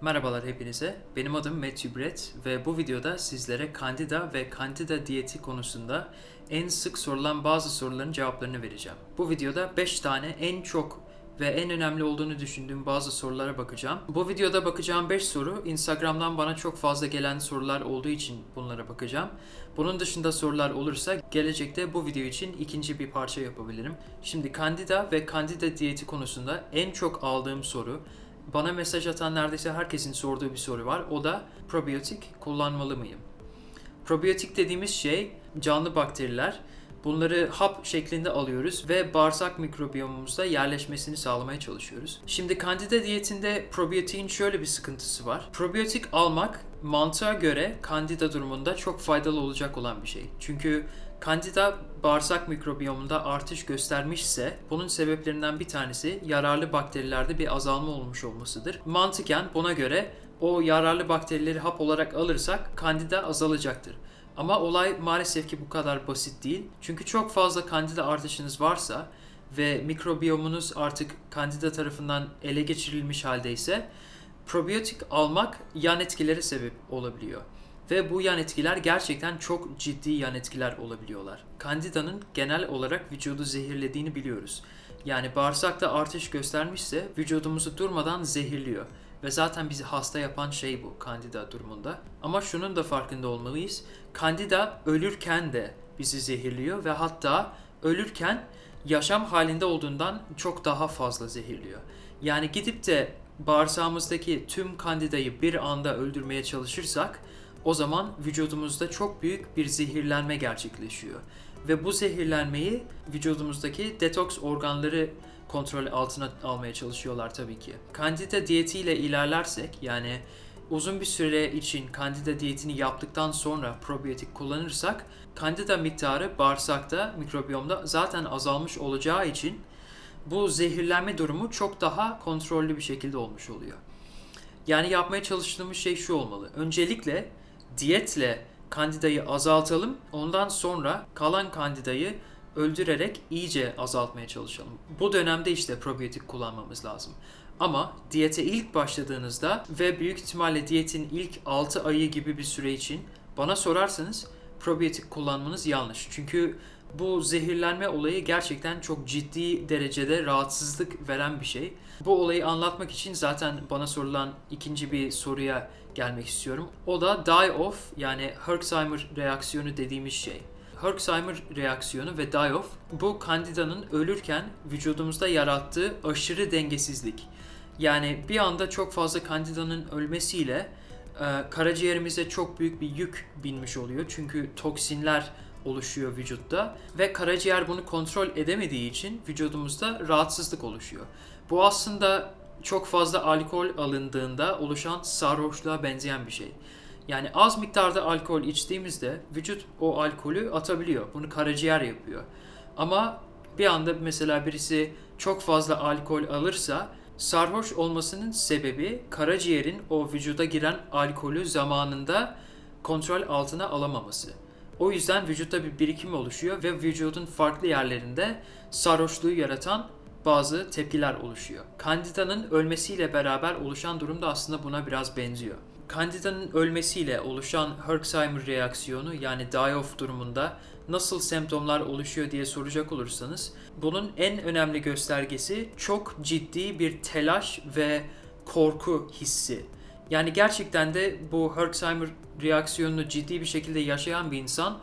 Merhabalar hepinize. Benim adım Matthew Brett ve bu videoda sizlere Candida ve Candida diyeti konusunda en sık sorulan bazı soruların cevaplarını vereceğim. Bu videoda 5 tane en çok ve en önemli olduğunu düşündüğüm bazı sorulara bakacağım. Bu videoda bakacağım 5 soru Instagram'dan bana çok fazla gelen sorular olduğu için bunlara bakacağım. Bunun dışında sorular olursa gelecekte bu video için ikinci bir parça yapabilirim. Şimdi Candida ve Candida diyeti konusunda en çok aldığım soru bana mesaj atan neredeyse herkesin sorduğu bir soru var. O da probiyotik kullanmalı mıyım? Probiyotik dediğimiz şey canlı bakteriler. Bunları hap şeklinde alıyoruz ve bağırsak mikrobiyomumuzda yerleşmesini sağlamaya çalışıyoruz. Şimdi kandida diyetinde probiyotiğin şöyle bir sıkıntısı var. Probiyotik almak mantığa göre kandida durumunda çok faydalı olacak olan bir şey. Çünkü Kandida bağırsak mikrobiyomunda artış göstermişse bunun sebeplerinden bir tanesi yararlı bakterilerde bir azalma olmuş olmasıdır. Mantıken buna göre o yararlı bakterileri hap olarak alırsak kandida azalacaktır. Ama olay maalesef ki bu kadar basit değil. Çünkü çok fazla kandida artışınız varsa ve mikrobiyomunuz artık kandida tarafından ele geçirilmiş haldeyse probiyotik almak yan etkilere sebep olabiliyor. Ve bu yan etkiler gerçekten çok ciddi yan etkiler olabiliyorlar. Kandida'nın genel olarak vücudu zehirlediğini biliyoruz. Yani bağırsakta artış göstermişse vücudumuzu durmadan zehirliyor. Ve zaten bizi hasta yapan şey bu kandida durumunda. Ama şunun da farkında olmalıyız. Kandida ölürken de bizi zehirliyor ve hatta ölürken yaşam halinde olduğundan çok daha fazla zehirliyor. Yani gidip de bağırsağımızdaki tüm kandidayı bir anda öldürmeye çalışırsak o zaman vücudumuzda çok büyük bir zehirlenme gerçekleşiyor. Ve bu zehirlenmeyi vücudumuzdaki detoks organları kontrol altına almaya çalışıyorlar tabii ki. Kandida diyetiyle ilerlersek yani uzun bir süre için kandida diyetini yaptıktan sonra probiyotik kullanırsak kandida miktarı bağırsakta, mikrobiyomda zaten azalmış olacağı için bu zehirlenme durumu çok daha kontrollü bir şekilde olmuş oluyor. Yani yapmaya çalıştığımız şey şu olmalı. Öncelikle diyetle kandidayı azaltalım. Ondan sonra kalan kandidayı öldürerek iyice azaltmaya çalışalım. Bu dönemde işte probiyotik kullanmamız lazım. Ama diyete ilk başladığınızda ve büyük ihtimalle diyetin ilk 6 ayı gibi bir süre için bana sorarsanız probiyotik kullanmanız yanlış. Çünkü bu zehirlenme olayı gerçekten çok ciddi derecede rahatsızlık veren bir şey. Bu olayı anlatmak için zaten bana sorulan ikinci bir soruya gelmek istiyorum. O da die-off yani Herxheimer reaksiyonu dediğimiz şey. Herxheimer reaksiyonu ve die-off bu kandidanın ölürken vücudumuzda yarattığı aşırı dengesizlik. Yani bir anda çok fazla kandidanın ölmesiyle karaciğerimize çok büyük bir yük binmiş oluyor. Çünkü toksinler oluşuyor vücutta ve karaciğer bunu kontrol edemediği için vücudumuzda rahatsızlık oluşuyor. Bu aslında çok fazla alkol alındığında oluşan sarhoşluğa benzeyen bir şey. Yani az miktarda alkol içtiğimizde vücut o alkolü atabiliyor. Bunu karaciğer yapıyor. Ama bir anda mesela birisi çok fazla alkol alırsa sarhoş olmasının sebebi karaciğerin o vücuda giren alkolü zamanında kontrol altına alamaması. O yüzden vücutta bir birikim oluşuyor ve vücudun farklı yerlerinde sarhoşluğu yaratan bazı tepkiler oluşuyor. Kandida'nın ölmesiyle beraber oluşan durum da aslında buna biraz benziyor. Kandida'nın ölmesiyle oluşan Herxheimer reaksiyonu yani die-off durumunda nasıl semptomlar oluşuyor diye soracak olursanız bunun en önemli göstergesi çok ciddi bir telaş ve korku hissi. Yani gerçekten de bu Herxheimer reaksiyonunu ciddi bir şekilde yaşayan bir insan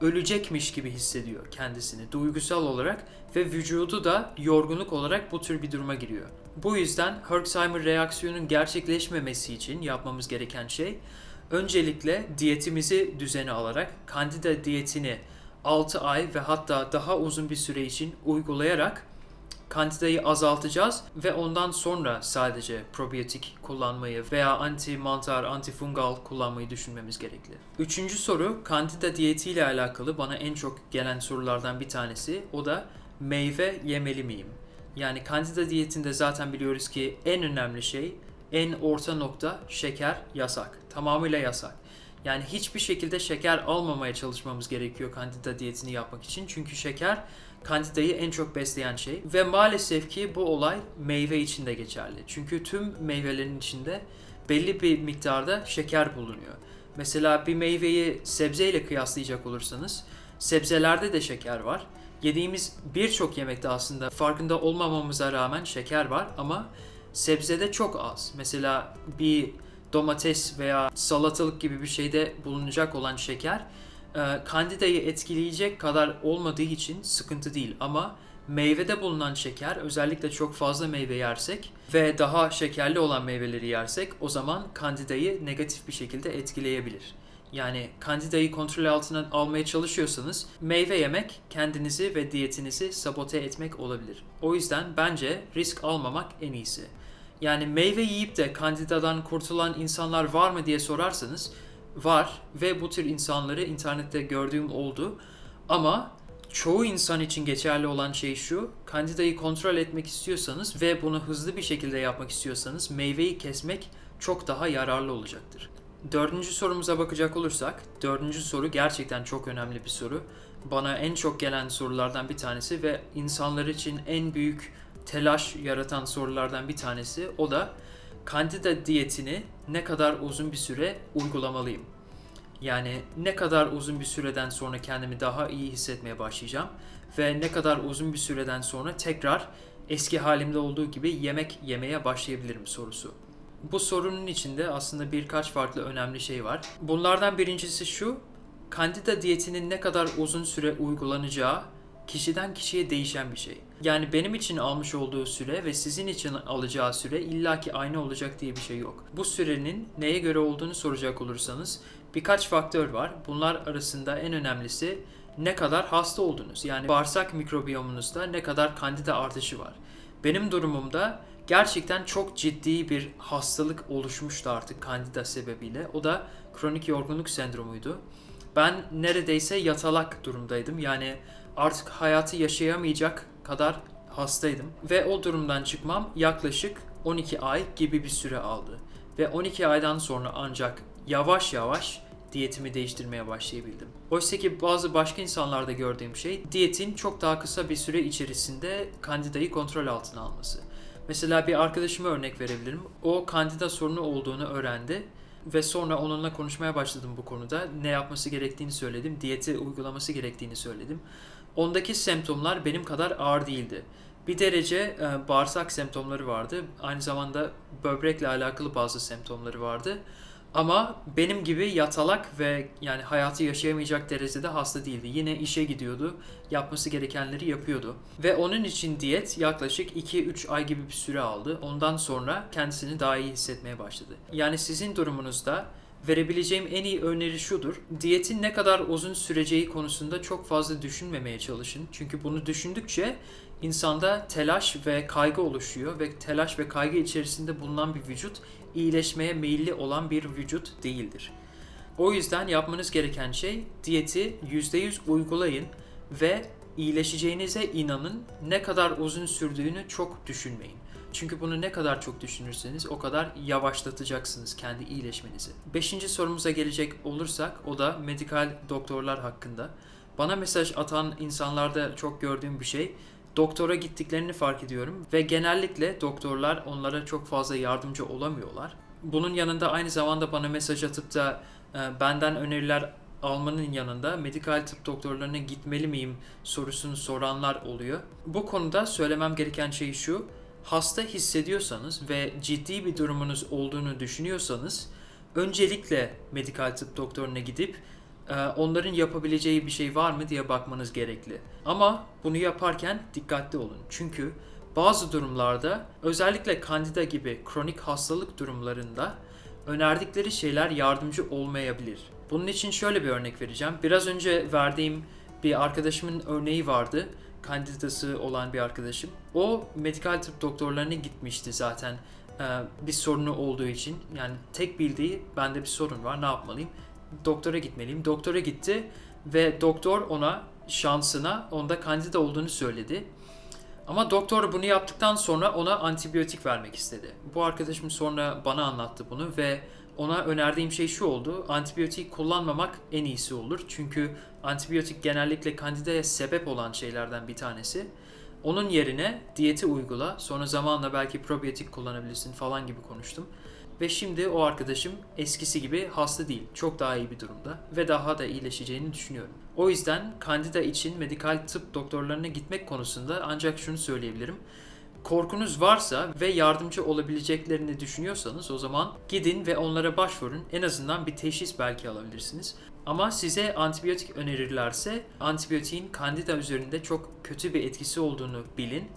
ölecekmiş gibi hissediyor kendisini duygusal olarak ve vücudu da yorgunluk olarak bu tür bir duruma giriyor. Bu yüzden Herxheimer reaksiyonun gerçekleşmemesi için yapmamız gereken şey öncelikle diyetimizi düzene alarak kandida diyetini 6 ay ve hatta daha uzun bir süre için uygulayarak kandidayı azaltacağız ve ondan sonra sadece probiyotik kullanmayı veya anti mantar, anti fungal kullanmayı düşünmemiz gerekli. Üçüncü soru kandida diyeti ile alakalı bana en çok gelen sorulardan bir tanesi. O da meyve yemeli miyim? Yani kandida diyetinde zaten biliyoruz ki en önemli şey, en orta nokta şeker yasak. Tamamıyla yasak. Yani hiçbir şekilde şeker almamaya çalışmamız gerekiyor kandida diyetini yapmak için. Çünkü şeker kandidayı en çok besleyen şey. Ve maalesef ki bu olay meyve için de geçerli. Çünkü tüm meyvelerin içinde belli bir miktarda şeker bulunuyor. Mesela bir meyveyi sebzeyle kıyaslayacak olursanız sebzelerde de şeker var. Yediğimiz birçok yemekte aslında farkında olmamamıza rağmen şeker var ama sebzede çok az. Mesela bir domates veya salatalık gibi bir şeyde bulunacak olan şeker e, kandidayı etkileyecek kadar olmadığı için sıkıntı değil ama meyvede bulunan şeker özellikle çok fazla meyve yersek ve daha şekerli olan meyveleri yersek o zaman kandidayı negatif bir şekilde etkileyebilir. Yani kandidayı kontrol altına almaya çalışıyorsanız meyve yemek kendinizi ve diyetinizi sabote etmek olabilir. O yüzden bence risk almamak en iyisi. Yani meyve yiyip de kandidadan kurtulan insanlar var mı diye sorarsanız var ve bu tür insanları internette gördüğüm oldu. Ama çoğu insan için geçerli olan şey şu, kandidayı kontrol etmek istiyorsanız ve bunu hızlı bir şekilde yapmak istiyorsanız meyveyi kesmek çok daha yararlı olacaktır. Dördüncü sorumuza bakacak olursak, dördüncü soru gerçekten çok önemli bir soru. Bana en çok gelen sorulardan bir tanesi ve insanlar için en büyük telaş yaratan sorulardan bir tanesi. O da kandida diyetini ne kadar uzun bir süre uygulamalıyım? Yani ne kadar uzun bir süreden sonra kendimi daha iyi hissetmeye başlayacağım ve ne kadar uzun bir süreden sonra tekrar eski halimde olduğu gibi yemek yemeye başlayabilirim sorusu. Bu sorunun içinde aslında birkaç farklı önemli şey var. Bunlardan birincisi şu, kandida diyetinin ne kadar uzun süre uygulanacağı kişiden kişiye değişen bir şey. Yani benim için almış olduğu süre ve sizin için alacağı süre illaki aynı olacak diye bir şey yok. Bu sürenin neye göre olduğunu soracak olursanız birkaç faktör var. Bunlar arasında en önemlisi ne kadar hasta oldunuz. Yani bağırsak mikrobiyomunuzda ne kadar kandida artışı var. Benim durumumda gerçekten çok ciddi bir hastalık oluşmuştu artık kandida sebebiyle. O da kronik yorgunluk sendromuydu. Ben neredeyse yatalak durumdaydım. Yani artık hayatı yaşayamayacak kadar hastaydım. Ve o durumdan çıkmam yaklaşık 12 ay gibi bir süre aldı. Ve 12 aydan sonra ancak yavaş yavaş diyetimi değiştirmeye başlayabildim. Oysa ki bazı başka insanlarda gördüğüm şey diyetin çok daha kısa bir süre içerisinde kandidayı kontrol altına alması. Mesela bir arkadaşıma örnek verebilirim. O kandida sorunu olduğunu öğrendi ve sonra onunla konuşmaya başladım bu konuda. Ne yapması gerektiğini söyledim, diyeti uygulaması gerektiğini söyledim. Ondaki semptomlar benim kadar ağır değildi. Bir derece e, bağırsak semptomları vardı. Aynı zamanda böbrekle alakalı bazı semptomları vardı. Ama benim gibi yatalak ve yani hayatı yaşayamayacak derecede hasta değildi. Yine işe gidiyordu, yapması gerekenleri yapıyordu. Ve onun için diyet yaklaşık 2-3 ay gibi bir süre aldı. Ondan sonra kendisini daha iyi hissetmeye başladı. Yani sizin durumunuzda verebileceğim en iyi öneri şudur. Diyetin ne kadar uzun süreceği konusunda çok fazla düşünmemeye çalışın. Çünkü bunu düşündükçe insanda telaş ve kaygı oluşuyor ve telaş ve kaygı içerisinde bulunan bir vücut iyileşmeye meyilli olan bir vücut değildir. O yüzden yapmanız gereken şey diyeti %100 uygulayın ve iyileşeceğinize inanın. Ne kadar uzun sürdüğünü çok düşünmeyin. Çünkü bunu ne kadar çok düşünürseniz o kadar yavaşlatacaksınız kendi iyileşmenizi. Beşinci sorumuza gelecek olursak o da medikal doktorlar hakkında. Bana mesaj atan insanlarda çok gördüğüm bir şey doktora gittiklerini fark ediyorum ve genellikle doktorlar onlara çok fazla yardımcı olamıyorlar. Bunun yanında aynı zamanda bana mesaj atıp da e, benden öneriler almanın yanında medikal tıp doktorlarına gitmeli miyim sorusunu soranlar oluyor. Bu konuda söylemem gereken şey şu. Hasta hissediyorsanız ve ciddi bir durumunuz olduğunu düşünüyorsanız öncelikle medikal tıp doktoruna gidip ee, onların yapabileceği bir şey var mı diye bakmanız gerekli. Ama bunu yaparken dikkatli olun. Çünkü bazı durumlarda özellikle kandida gibi kronik hastalık durumlarında önerdikleri şeyler yardımcı olmayabilir. Bunun için şöyle bir örnek vereceğim. Biraz önce verdiğim bir arkadaşımın örneği vardı. Kandidası olan bir arkadaşım. O medikal tıp doktorlarına gitmişti zaten ee, bir sorunu olduğu için. Yani tek bildiği bende bir sorun var ne yapmalıyım? doktora gitmeliyim. Doktora gitti ve doktor ona şansına onda kandida olduğunu söyledi. Ama doktor bunu yaptıktan sonra ona antibiyotik vermek istedi. Bu arkadaşım sonra bana anlattı bunu ve ona önerdiğim şey şu oldu. Antibiyotik kullanmamak en iyisi olur. Çünkü antibiyotik genellikle kandidaya sebep olan şeylerden bir tanesi. Onun yerine diyeti uygula. Sonra zamanla belki probiyotik kullanabilirsin falan gibi konuştum. Ve şimdi o arkadaşım eskisi gibi hasta değil. Çok daha iyi bir durumda ve daha da iyileşeceğini düşünüyorum. O yüzden Candida için medikal tıp doktorlarına gitmek konusunda ancak şunu söyleyebilirim. Korkunuz varsa ve yardımcı olabileceklerini düşünüyorsanız o zaman gidin ve onlara başvurun. En azından bir teşhis belki alabilirsiniz. Ama size antibiyotik önerirlerse antibiyotiğin kandida üzerinde çok kötü bir etkisi olduğunu bilin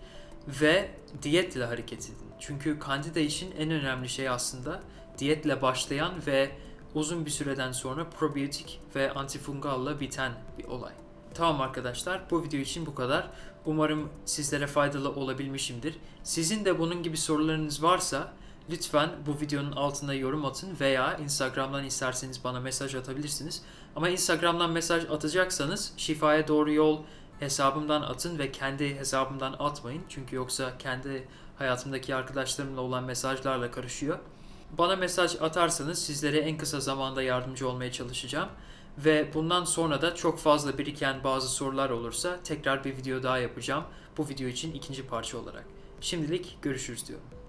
ve diyetle hareket edin. Çünkü kandida için en önemli şey aslında diyetle başlayan ve uzun bir süreden sonra probiyotik ve antifungalla biten bir olay. Tamam arkadaşlar bu video için bu kadar. Umarım sizlere faydalı olabilmişimdir. Sizin de bunun gibi sorularınız varsa lütfen bu videonun altına yorum atın veya Instagram'dan isterseniz bana mesaj atabilirsiniz. Ama Instagram'dan mesaj atacaksanız şifaya doğru yol hesabımdan atın ve kendi hesabımdan atmayın. Çünkü yoksa kendi hayatımdaki arkadaşlarımla olan mesajlarla karışıyor. Bana mesaj atarsanız sizlere en kısa zamanda yardımcı olmaya çalışacağım. Ve bundan sonra da çok fazla biriken bazı sorular olursa tekrar bir video daha yapacağım. Bu video için ikinci parça olarak. Şimdilik görüşürüz diyorum.